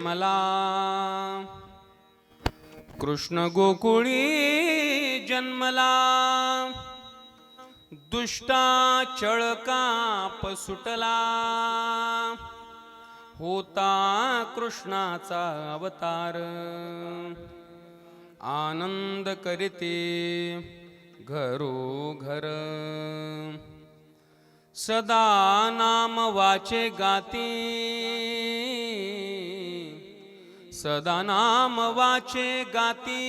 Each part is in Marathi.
मला. कृष्ण गोकुळी जन्मला. दुष्टा चळकाप सुटला. होता कृष्णाचा अवतार. आनंद करीते घरोघर. सदा नाम वाचे गाती. सदा नाम वाचे गाती।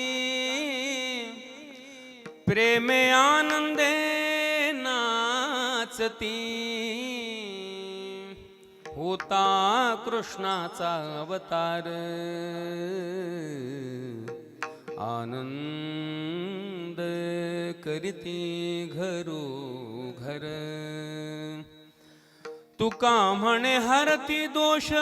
प्रेमे आनंदे नाचती। होता कृष्णाचा अवतार। आनंद करीती घरो घर। तुका म्हणे हरती दोष।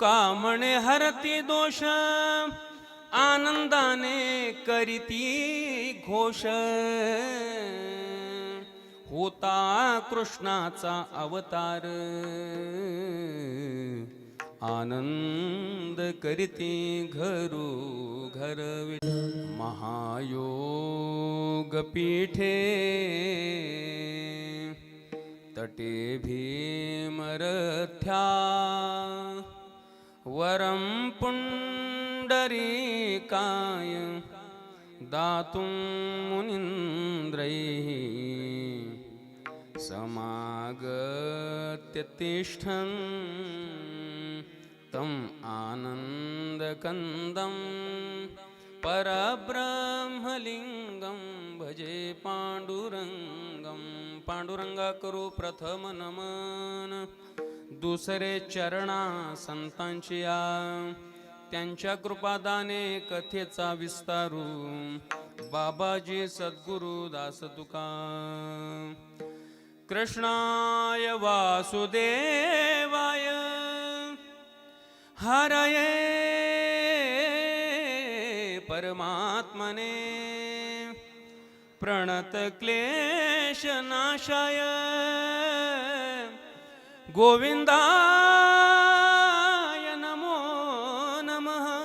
कामणे हरती दोष आनंदाने करीती घोष. होता कृष्णाचा अवतार आनंद करीती घरू घर महायोग पीठे तटे भीमरथ्या. वरं पुण्डरीकाय दातुं मुनीन्द्रैः समागत्य तिष्ठन् तम् आनन्दकन्दं परब्रह्मलिङ्गं भजे पांडुरंगम। पांडुरंगा करू प्रथम नमन। दुसरे चरणा संतांची या त्यांच्या कृपादाने कथेचा विस्तारू। बाबाजी सद्गुरु दास तुका। कृष्णाय वासुदेवाय। हरये परमात्मने। प्रणतक्लेशनाशाय गोविन्दाय नमो नमः.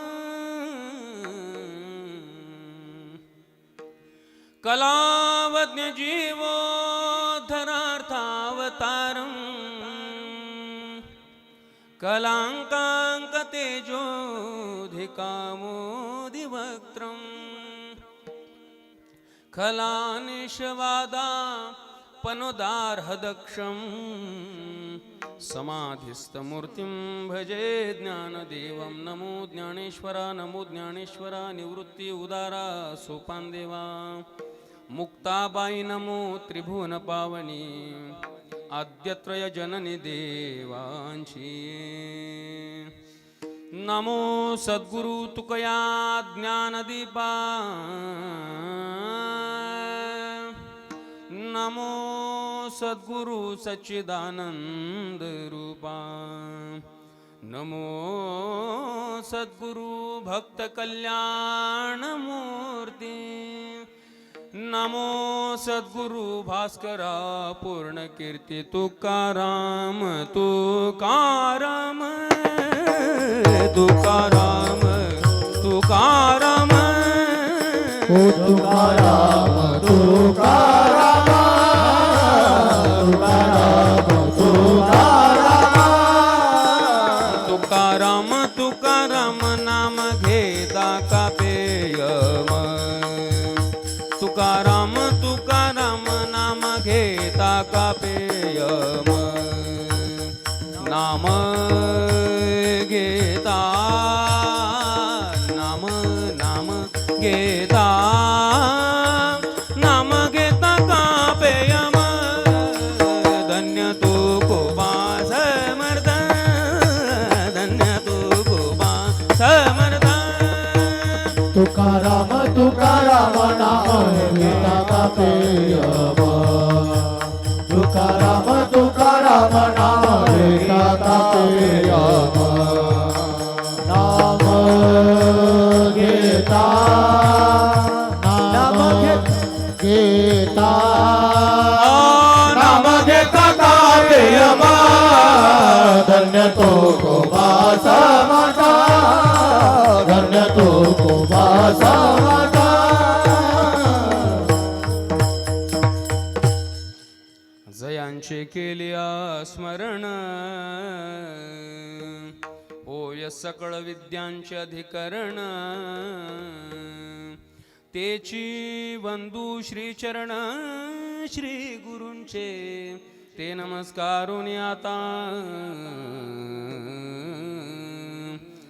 कलावज्ञजीवोद्धरार्थावतारम्. कलाङ्काङ्कतेजोधिकामोदिवक्त्रम् खलानिशवादा पनुदार्हदक्षम् समाधिस्थमूर्तिं भजे ज्ञानदेवं। नमो ज्ञानेश्वरा नमो ज्ञानेश्वरा निवृत्ती उदारा सोपान देवा मुक्ताबाई नमो त्रिभुवनपावनी आद्यत्रय जननी देवांची। नमो सद्गुरु तुकया ज्ञानदीपा। नमो सद्गुरु सच्चिदानंद रूपा। नमो सद्गुरु भक्त कल्याण मूर्ती। नमो सद्गुरु भास्करा पूर्ण कीर्ती तुकाराम तुकाराम। तुकाराम तुकाराम. ओ तुकाराम तुकाराम तुकाराम तुकाराम तुकाराम तुकाराम नाम घेता का पेयम? तुकाराम तुकाराम नाम घेता का पेयम? तुकाराम तुकाराम नाम घेता का पेयम तुकाराम तुकाराम नाम घेता का स्मरण. होय सकळ विद्यांचे अधिकरण. तेची बंधू श्रीचरण श्री गुरूंचे. ते नमस्कारून आता.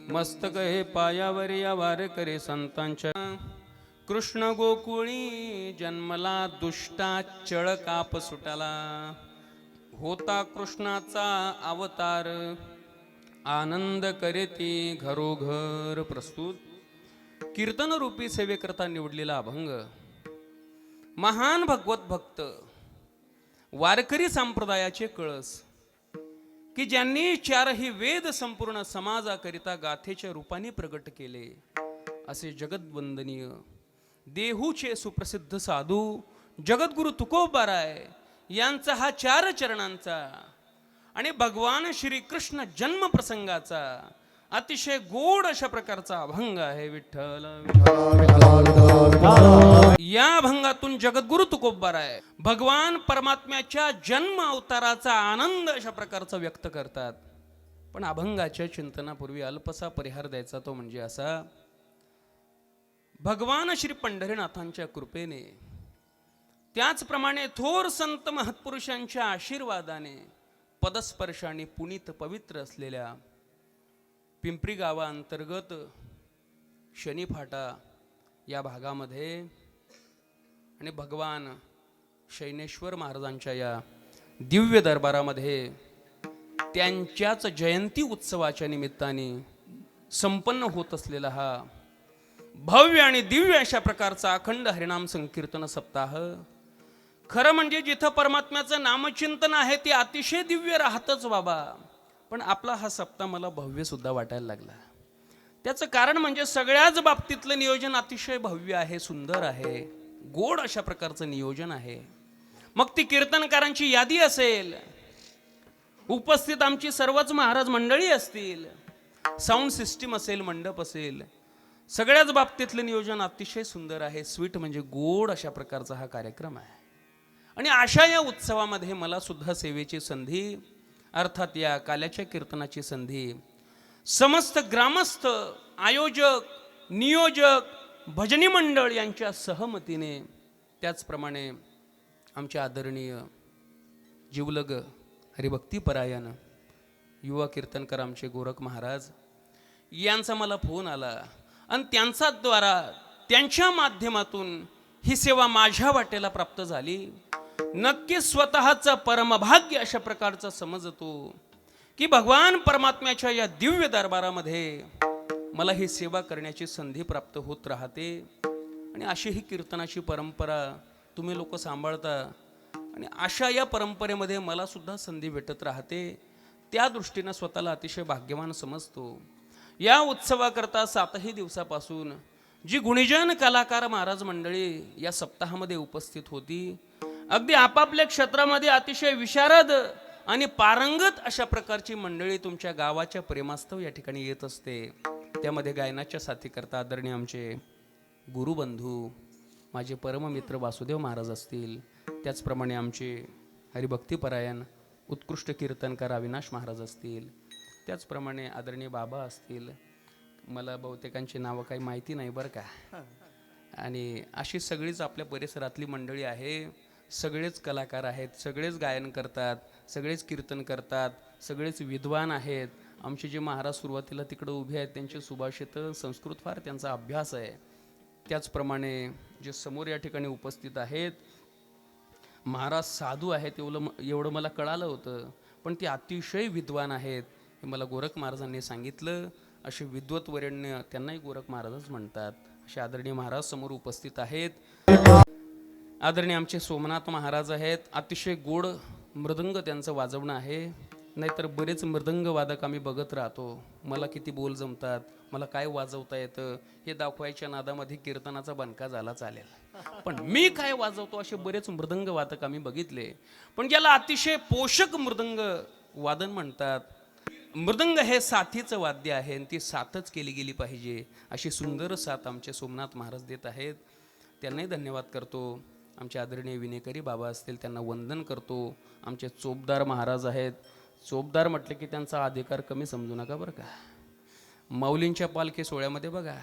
मस्तक हे पायावर या वार करे संतांच्या. कृष्ण गोकुळी जन्मला दुष्टा चळ काप सुटाला. होता कृष्णाचा अवतार. आनंद करेती घरोघर प्रस्तुत. कीर्तन रूपी सेवेकरता निवडलेला अभंग. महान भगवत भक्त. वारकरी संप्रदायाचे कळस. की ज्यांनी चारही वेद संपूर्ण समाजाकरिता गाथेच्या रूपाने प्रगट केले. असे जगदवंदनीय देहूचे सुप्रसिद्ध साधू जगद्गुरु तुकोबाराय यांचा हा चार चरणांचा आणि भगवान श्रीकृष्ण जन्म प्रसंगाचा अतिशय गोड अशा प्रकारचा अभंग आहे विठ्ठल या अभंगातून जगद्गुरु तुकोबाराय भगवान परमात्म्याच्या जन्म अवताराचा आनंद अशा प्रकारचा व्यक्त करतात. पण अभंगाच्या चिंतनापूर्वी अल्पसा परिहार द्यायचा तो म्हणजे असा भगवान श्री पंढरीनाथांच्या कृपेने त्याचप्रमाणे थोर संत महत्पुरुषांच्या आशीर्वादाने पदस्पर्शाने पुनीत पवित्र असलेल्या पिंपरी गावाअंतर्गत शनीफाटा या भागामध्ये आणि भगवान शैनेश्वर महाराजांच्या या दिव्य दरबारामध्ये त्यांच्याच जयंती उत्सवाच्या निमित्ताने संपन्न होत असलेला हा भव्य आणि दिव्य अशा प्रकारचा अखंड हरिणाम संकीर्तन सप्ताह खरं म्हणजे जिथं परमात्म्याचं नामचिंतन आहे ते अतिशय दिव्य राहतच बाबा. पण आपला हा सप्ताह मला भव्य सुद्धा वाटायला लागला. त्याचं कारण म्हणजे सगळ्याच बाबतीतलं नियोजन अतिशय भव्य आहे सुंदर आहे गोड अशा प्रकारचं नियोजन आहे. मग ती कीर्तनकारांची यादी असेल. उपस्थित आमची सर्वच महाराज मंडळी असतील. साऊंड सिस्टीम असेल मंडप असेल. सगळ्याच बाबतीतलं नियोजन अतिशय सुंदर आहे. स्वीट म्हणजे गोड अशा प्रकारचा हा कार्यक्रम आहे. आणि अशा या उत्सवामध्ये मला सुद्धा सेवेची संधी अर्थात या काल्याच्या कीर्तनाची संधी समस्त ग्रामस्थ आयोजक नियोजक भजनी मंडळ यांच्या सहमतीने त्याचप्रमाणे आमचे आदरणीय जिवलग हरिभक्तीपरायण युवा कीर्तनकर आमचे गोरख महाराज यांचा मला फोन आला. आणि त्यांचा द्वारा त्यांच्या माध्यमातून ही सेवा माझ्या वाटेला प्राप्त झाली. नक्की स्वतःचं परमभाग्य अशा प्रकारचं समजतो की भगवान परमात्म्याच्या या दिव्य दरबारामध्ये मला ही सेवा करण्याची संधी प्राप्त होत राहते. आणि अशी ही कीर्तनाची परंपरा तुम्ही लोक सांभाळता आणि अशा या परंपरेमध्ये मला सुद्धा संधी भेटत राहते. त्या दृष्टीनं स्वतःला अतिशय भाग्यवान समजतो. या उत्सवाकरता सातही दिवसापासून जी गुणिजन कलाकार महाराज मंडळी या सप्ताहामध्ये उपस्थित होती अगदी आपापल्या क्षेत्रामध्ये अतिशय विशारद आणि पारंगत अशा प्रकारची मंडळी तुमच्या गावाच्या प्रेमास्तव या ठिकाणी येत असते. त्यामध्ये गायनाच्या साथीकरता आदरणीय आमचे गुरुबंधू माझे परममित्र वासुदेव महाराज असतील त्याचप्रमाणे आमचे हरिभक्तीपरायण उत्कृष्ट कीर्तनकार अविनाश महाराज असतील त्याचप्रमाणे आदरणीय बाबा असतील. मला बहुतेकांची नावं काही माहिती नाही बरं का. आणि अशी सगळीच आपल्या परिसरातली मंडळी आहे. सगळेच कलाकार आहेत सगळेच गायन करतात सगळेच कीर्तन करतात सगळेच विद्वान आहेत. आमचे जे महाराज सुरुवातीला तिकडं उभे आहेत त्यांचे सुभाषित संस्कृत फार त्यांचा अभ्यास आहे. त्याचप्रमाणे जे समोर या ठिकाणी उपस्थित आहेत महाराज साधू आहेत एवढं एवढं मला कळालं होतं. पण ते अतिशय विद्वान आहेत हे मला गोरख महाराजांनी सांगितलं. असे विद्वत्वरेण्य त्यांनाही गोरख महाराजच म्हणतात. असे आदरणीय महाराज समोर उपस्थित आहेत. आदरणीय आमचे सोमनाथ महाराज आहेत. अतिशय गोड मृदंग त्यांचं वाजवणं आहे. नाहीतर बरेच मृदंग वादक आम्ही बघत राहतो. मला किती बोल जमतात मला काय वाजवता येतं हे दाखवायच्या नादामध्ये कीर्तनाचा बनका झाला चालेल. पण मी काय वाजवतो असे बरेच मृदंग वादक आम्ही बघितले. पण ज्याला अतिशय पोषक मृदंग वादन म्हणतात. मृदंग हे साथीचं वाद्य आहे आणि ती साथच केली गेली पाहिजे अशी सुंदर साथ आमचे सोमनाथ महाराज देत आहेत. त्यांनाही धन्यवाद करतो. आमचे आदरणीय विनेकरी बाबा असतील त्यांना वंदन करतो. आमचे चोपदार महाराज आहेत. चोपदार म्हटलं की त्यांचा अधिकार कमी समजू नका बरं का. माऊलींच्या पालखी सोहळ्यामध्ये बघा.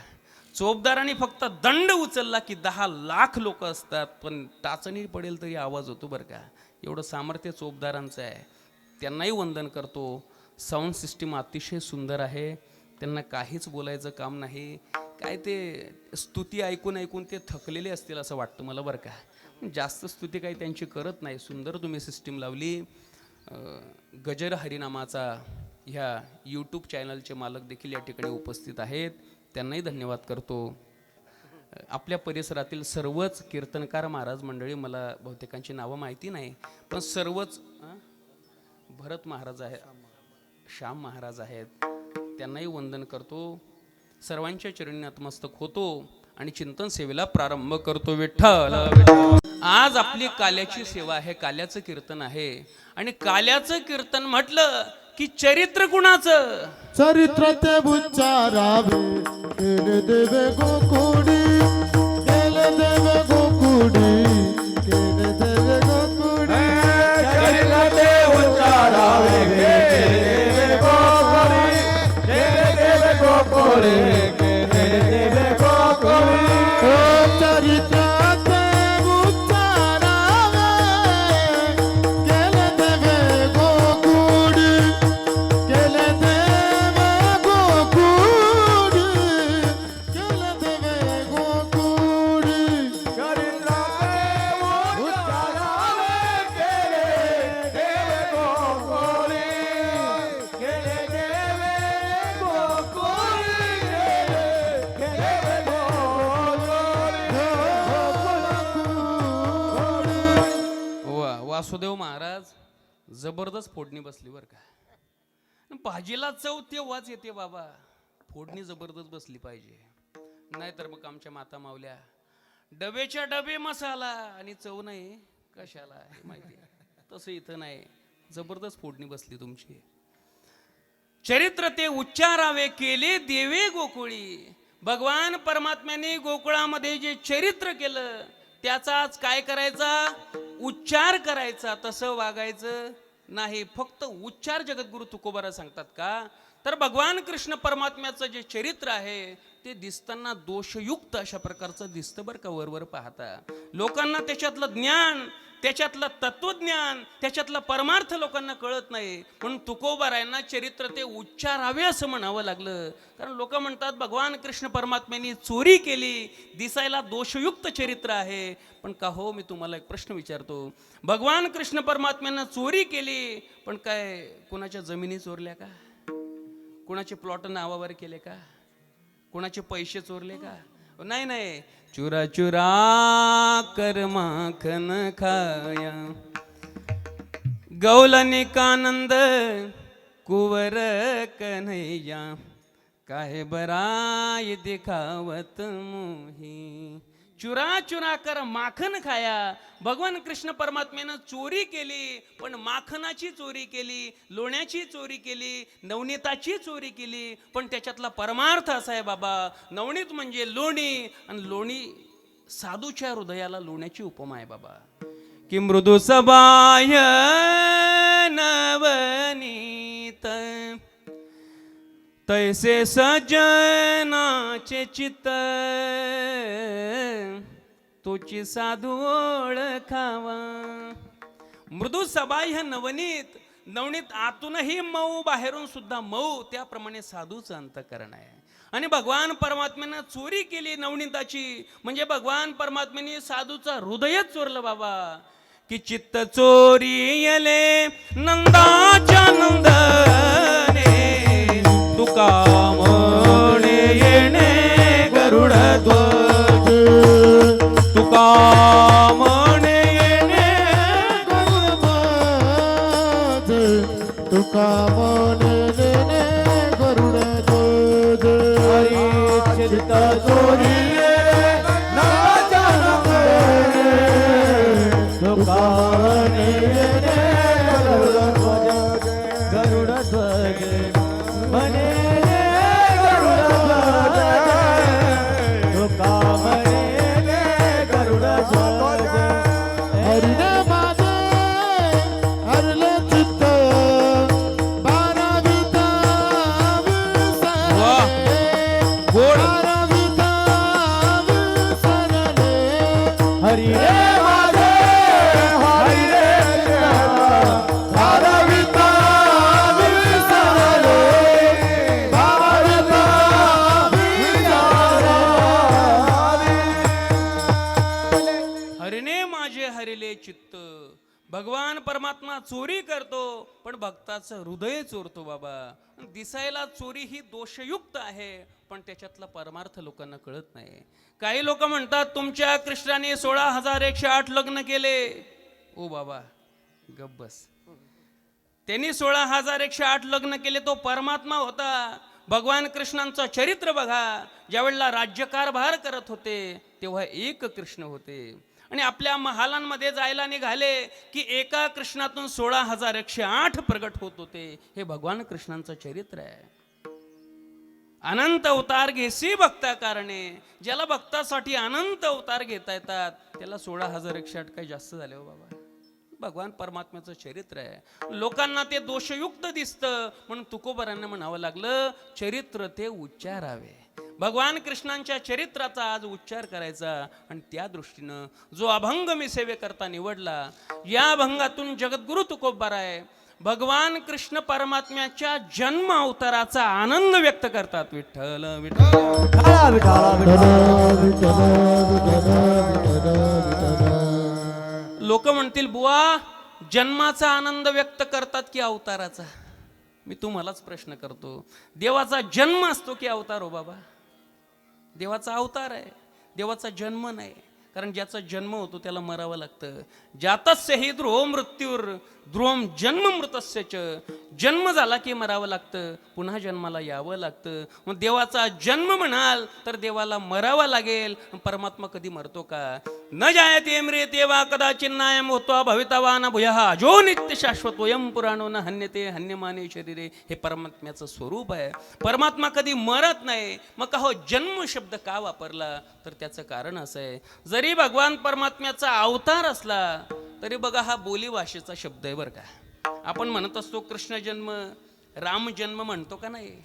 चोपदारांनी फक्त दंड उचलला की दहा लाख लोक असतात पण टाचणी पडेल तरी आवाज होतो बरं का. एवढं सामर्थ्य चोपदारांचं आहे. त्यांनाही वंदन करतो. साऊंड सिस्टीम अतिशय सुंदर आहे. त्यांना काहीच बोलायचं काम नाही. काय ते स्तुती ऐकून ऐकून ते थकलेले असतील असं वाटतं मला बरं का. जास्त स्तुती काही त्यांची करत नाही. सुंदर तुम्ही सिस्टीम लावली. गजर हरिनामाचा ह्या यूट्यूब चॅनलचे मालक देखील या ठिकाणी उपस्थित आहेत. त्यांनाही धन्यवाद करतो. आपल्या परिसरातील सर्वच कीर्तनकार महाराज मंडळी मला बहुतेकांची नावं माहिती नाही पण सर्वच भरत महाराज आहे श्याम महाराज आहेत. त्यांनाही वंदन करतो. सर्वांच्या चरणी नतमस्तक होतो आणि चिंतन सेवेला प्रारंभ करतो. विठ्ठल विठ्ठल. आज आपली काल्याची सेवा आहे काल्याचं कीर्तन आहे. आणि काल्याचं कीर्तन म्हटलं की चरित्र कुणाचं? चरित्र ते देवे गोकुळ. फोडणी बसली बरं का. भाजीला चव तेव्हाच येते बाबा. फोडणी जबरदस्त बसली पाहिजे. नाहीतर मग आमच्या माता मावल्या डबेच्या डबे मसाला आणि चव नाही. कशाला हे माहिती तसं इथं नाही. जबरदस्त फोडणी बसली तुमची. चरित्र ते उच्चारावे केले देवे गोकुळी. भगवान परमात्म्याने गोकुळामध्ये जे चरित्र केलं त्याचाच काय करायचा? उच्चार करायचा. तसं वागायचं. नाही फक्त उच्चार जगद्गुरु तुकोबारा सांगतात का? तर भगवान कृष्ण परमात्म्याचं जे चरित्र आहे ते दिसताना दोषयुक्त अशा प्रकारचं दिसतं बरं का वरवर पाहता. लोकांना त्याच्यातलं ज्ञान त्याच्यातलं तत्वज्ञान त्याच्यातलं परमार्थ लोकांना कळत नाही. म्हणून तुकोबारायांना चरित्र ते उच्चारावे असं म्हणावं लागलं. कारण लोक म्हणतात भगवान कृष्ण परमात्म्यांनी चोरी केली दिसायला दोषयुक्त चरित्र आहे. पण का हो मी तुम्हाला एक प्रश्न विचारतो. भगवान कृष्ण परमात्म्यानं चोरी केली पण काय कुणाच्या जमिनी चोरल्या का? कुणाचे प्लॉट नावावर केले का? कुणाचे पैसे चोरले का? नाही नाही. चुरा चुरा कर माखन खाया. गौलनिकानंद कुवर कन्हैया. काहे बराय दिखावत मोही. चुरा चुरा कर माखन खाया. भगवान कृष्ण परमात्म्यानं चोरी केली पण माखनाची चोरी केली लोण्याची चोरी केली नवनीताची चोरी केली पण त्याच्यातला परमार्थ असा आहे बाबा नवनीत म्हणजे लोणी आणि लोणी साधूच्या हृदयाला लोण्याची उपमा आहे बाबा. कि मृदू सबाय नव तैसे सजनाचे चित तुची साधू ओळखावा. मृदू सबाह्य नवनीत नवनीत आतूनही मऊ बाहेरून सुद्धा मऊ त्याप्रमाणे साधूचं अंतकरण आहे. आणि भगवान परमात्म्यानं चोरी केली नवनीताची म्हणजे भगवान परमात्म्याने साधूचा हृदयच चोरलं बाबा. कि चित्त चोरी येले नंदाच्या नंदा तुका म्हणे येणे गरुड ध्वज तुका म्हणे येणे तुका परमात्मा चोरी करतो पण भक्ताचं हृदय चोरतो बाबा. दिसायला चोरी ही दोषयुक्त आहे पण त्याच्यातला परमार्थ लोकांना कळत नाही. काही लोक म्हणतात तुमच्या कृष्णाने सोळा हजार एकशे आठ लग्न केले. ओ बाबा गब्बस त्यांनी सोळा हजार एकशे आठ लग्न केले तो परमात्मा होता. भगवान कृष्णांचं चरित्र बघा. ज्यावेळेला राज्यकारभार करत होते तेव्हा एक कृष्ण होते. आणि आपल्या महालांमध्ये जायला निघाले की एका कृष्णातून सोळा हजार एकशे आठ प्रगट होत होते. हे भगवान कृष्णांचं चरित्र आहे. अनंत अवतार घेसी भक्ता कारणे ज्याला भक्तासाठी अनंत अवतार घेता येतात त्याला सोळा हजार एकशे आठ काही जास्त झाले हो बाबा. भगवान परमात्म्याचं चरित्र आहे. लोकांना ते दोषयुक्त दिसतं. म्हणून तुकोबरांना म्हणावं लागलं चरित्र ते उच्चारावे. भगवान कृष्णांच्या चरित्राचा आज उच्चार करायचा आणि त्या दृष्टीनं जो अभंग मी सेवेकरता निवडला या अभंगातून जगद्गुरु तुकोबार आहे. भगवान कृष्ण परमात्म्याच्या जन्म अवताराचा आनंद व्यक्त करतात. विठ्ठल विठ्ठल लोक म्हणतील बुवा जन्माचा आनंद व्यक्त करतात की अवताराचा? मी तुम्हालाच प्रश्न करतो देवाचा जन्म असतो की अवतार हो बाबा? देवाचा अवतार आहे देवाचा जन्म नाही. कारण ज्याचा जन्म होतो त्याला मरावं लागतं. जातस्य हे ध्रुव मृत्यूर ध्रुवम जन्म मृतस्य च जन्म झाला की मरावं लागतं पुन्हा जन्माला यावं लागतं. मग देवाचा जन्म म्हणाल तर देवाला मरावं लागेल. परमात्मा कधी मरतो का? न जायते म्रियते कदाचित नायम होतो भवितवाहना भुया अजो नित्य शाश्वत वयम पुराणो न हन्यते हन्यमाने शरीरे. हे परमात्म्याचं स्वरूप आहे. परमात्मा कधी मरत नाही. मग का हो जन्म शब्द का वापरला? तर त्याचं कारण असं आहे. जरी भगवान परमात्म्याचा अवतार असला तरी बघा हा बोली भाषेचा शब्द आहे बरं का. आपण म्हणत असतो कृष्ण जन्म राम जन्म म्हणतो का नाही?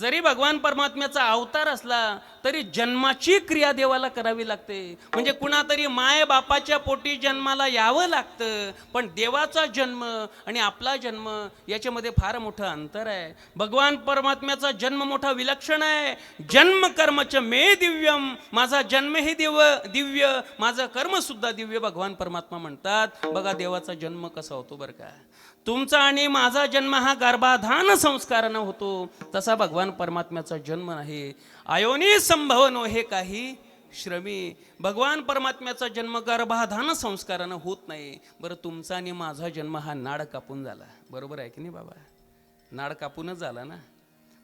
जरी भगवान परमात्म्याचा अवतार असला तरी जन्माची क्रिया देवाला करावी लागते. म्हणजे कुणातरी माय बापाच्या पोटी जन्माला यावं लागतं पण देवाचा जन्म आणि आपला जन्म याच्यामध्ये फार मोठं अंतर आहे. भगवान परमात्म्याचा जन्म मोठा विलक्षण आहे. जन्म कर्मच मे दिव्यम माझा जन्मही दिव दिव्य माझं कर्म सुद्धा दिव्य भगवान परमात्मा म्हणतात. बघा देवाचा जन्म कसा होतो बरं का. तुमचा आणि माझा जन्म हा गर्भाधान संस्कारानं होतो. तसा भगवान परमात्म्याचा जन्म नाही. आयोनी संभवनो हे काही श्रमी. भगवान परमात्म्याचा जन्म गर्भाधान संस्कारानं होत नाही. बरं तुमचा आणि माझा जन्म हा नाड कापून झाला. बरोबर आहे की नाही बाबा? नाड कापूनच झाला ना?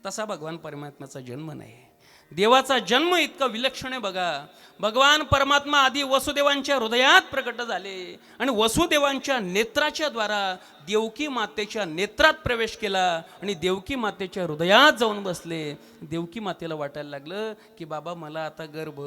तसा भगवान परमात्म्याचा जन्म नाही. देवाचा जन्म इतका विलक्षण आहे बघा. भगवान परमात्मा आधी वसुदेवांच्या हृदयात प्रकट झाले आणि वसुदेवांच्या नेत्राच्या द्वारा देवकी मातेच्या नेत्रात प्रवेश केला आणि देवकी मातेच्या हृदयात जाऊन बसले. देवकी मातेला वाटायला लागलं की बाबा मला आता गर्भ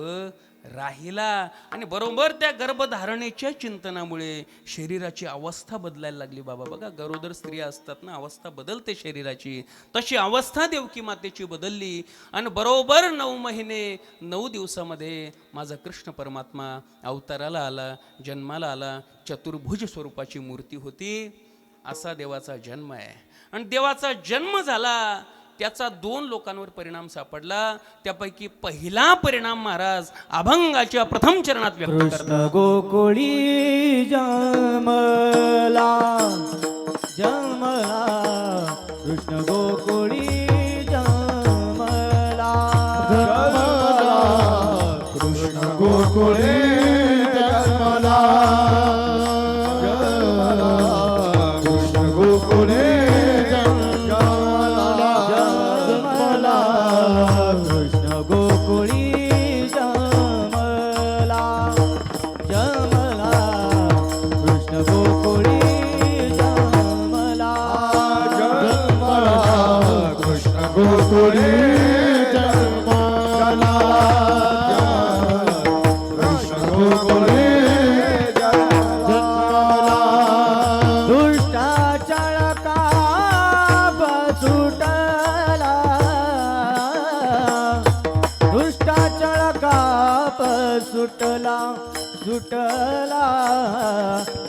राहिला. आणि बरोबर त्या गर्भधारणेच्या चिंतनामुळे शरीराची अवस्था बदलायला लागली. बाबा बघा गरोदर स्त्रिया असतात ना अवस्था बदलते शरीराची. तशी अवस्था देवकी मातेची बदलली. आणि बरोबर नऊ महिने नऊ दिवसामध्ये माझा कृष्ण परमात्मा अवताराला आला जन्माला आला. चतुर्भुज स्वरूपाची मूर्ती होती. असा देवाचा जन्म आहे. आणि देवाचा जन्म झाला. त्याचा दोन लोकांवर परिणाम सापडला. त्यापैकी पहिला परिणाम महाराज अभंगाच्या प्रथम चरणात व्यक्त गोकुळी जन्मला जन्मला कृष्ण गोकुळी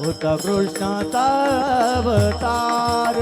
होता कृष्णाचा अवतार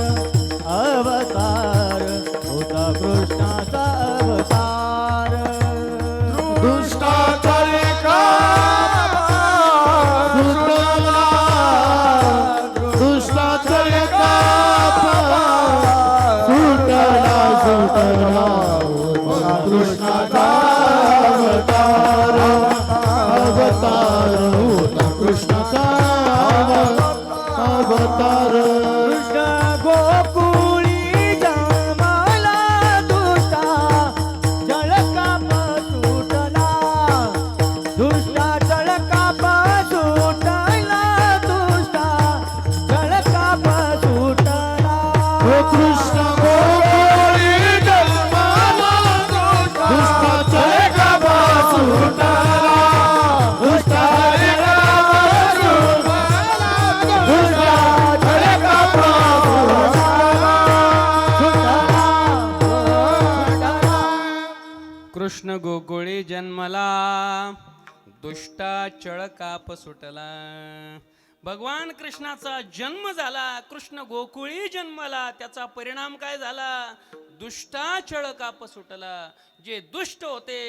काप सुटला. भगवान कृष्णाचा जन्म झाला कृष्ण गोकुळी जन्मला त्याचा परिणाम काय झाला? दुष्टा चळकाप सुटला. जे दुष्ट होते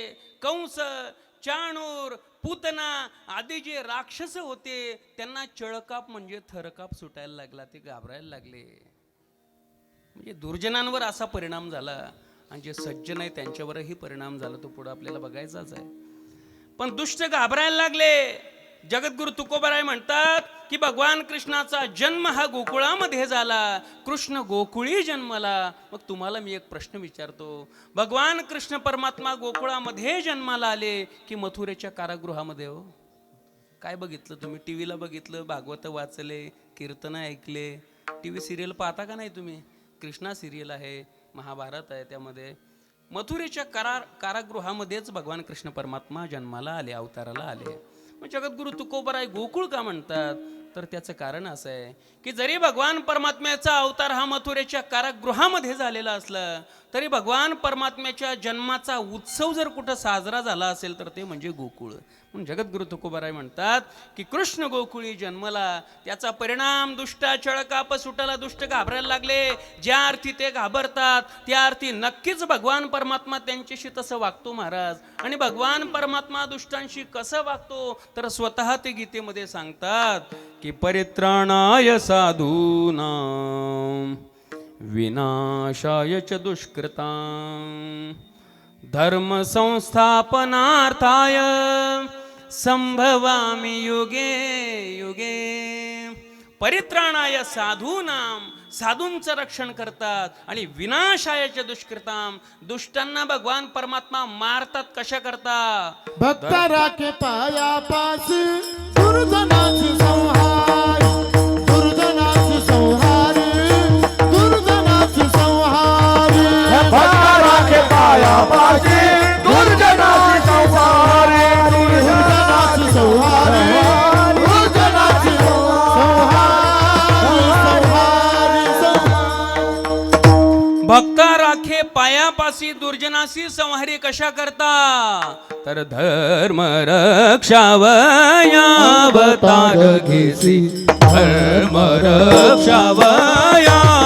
कंस चाणूर पूतना आदी जे राक्षस होते त्यांना चळकाप म्हणजे थरकाप सुटायला लागला ते घाबरायला लागले. म्हणजे दुर्जनांवर असा परिणाम झाला आणि जे सज्जन आहे त्यांच्यावरही परिणाम झाला तो पुढे आपल्याला बघायचाच आहे. पण दुष्ट घाबरायला लागले. जगद्गुरु तुकोबराय म्हणतात की भगवान कृष्णाचा जन्म हा गोकुळामध्ये झाला. कृष्ण गोकुळी जन्मला. मग तुम्हाला मी एक प्रश्न विचारतो. भगवान कृष्ण परमात्मा गोकुळामध्ये जन्माला आले की मथुरेच्या कारागृहामध्ये हो? काय बघितलं तुम्ही? टी व्हीला बघितलं भागवत वाचले कीर्तन ऐकले. टी व्ही सिरियल पाहता का नाही तुम्ही? कृष्णा सिरियल आहे महाभारत आहे त्यामध्ये. मथुरेच्या करार कारागृहामध्येच भगवान कृष्ण परमात्मा जन्माला आले अवताराला आले. मग जगद्गुरु तुकोबराय गोकुळ का म्हणतात? तर त्याचं कारण असं आहे की जरी भगवान परमात्म्याचा अवतार हा मथुरेच्या कारागृहामध्ये झालेला असला तरी भगवान परमात्म्याच्या जन्माचा उत्सव जर कुठं साजरा झाला असेल तर ते म्हणजे गोकुळ. म्हणून जगद्गुरु तुकोबाराय म्हणतात की कृष्ण गोकुळी जन्मला त्याचा परिणाम दुष्टा चळकाप सुटाला दुष्ट घाबरायला लागले. ज्या अर्थी ते घाबरतात त्या अर्थी नक्कीच भगवान परमात्मा त्यांच्याशी तसं वागतो महाराज. आणि भगवान परमात्मा दुष्टांशी कसं वागतो तर स्वतः ते गीतेमध्ये सांगतात की परित्राणाय साधूना विनाशाय च दुष्कृता धर्म संस्थापनार्थाय संभवामी युगे युगे। परित्राणाय साधूनाम साधूंचं रक्षण करतात आणि विनाशायाच्या दुष्कृताम दुष्टांना भगवान परमात्मा मारतात कशा करता? भक्त राखे पायापासी दुर्जनाची संहार. पायापासी दुर्जनासी संहारी कशा करता? तर धर्म रक्षावयावतार घेसी. धर्म रक्षावया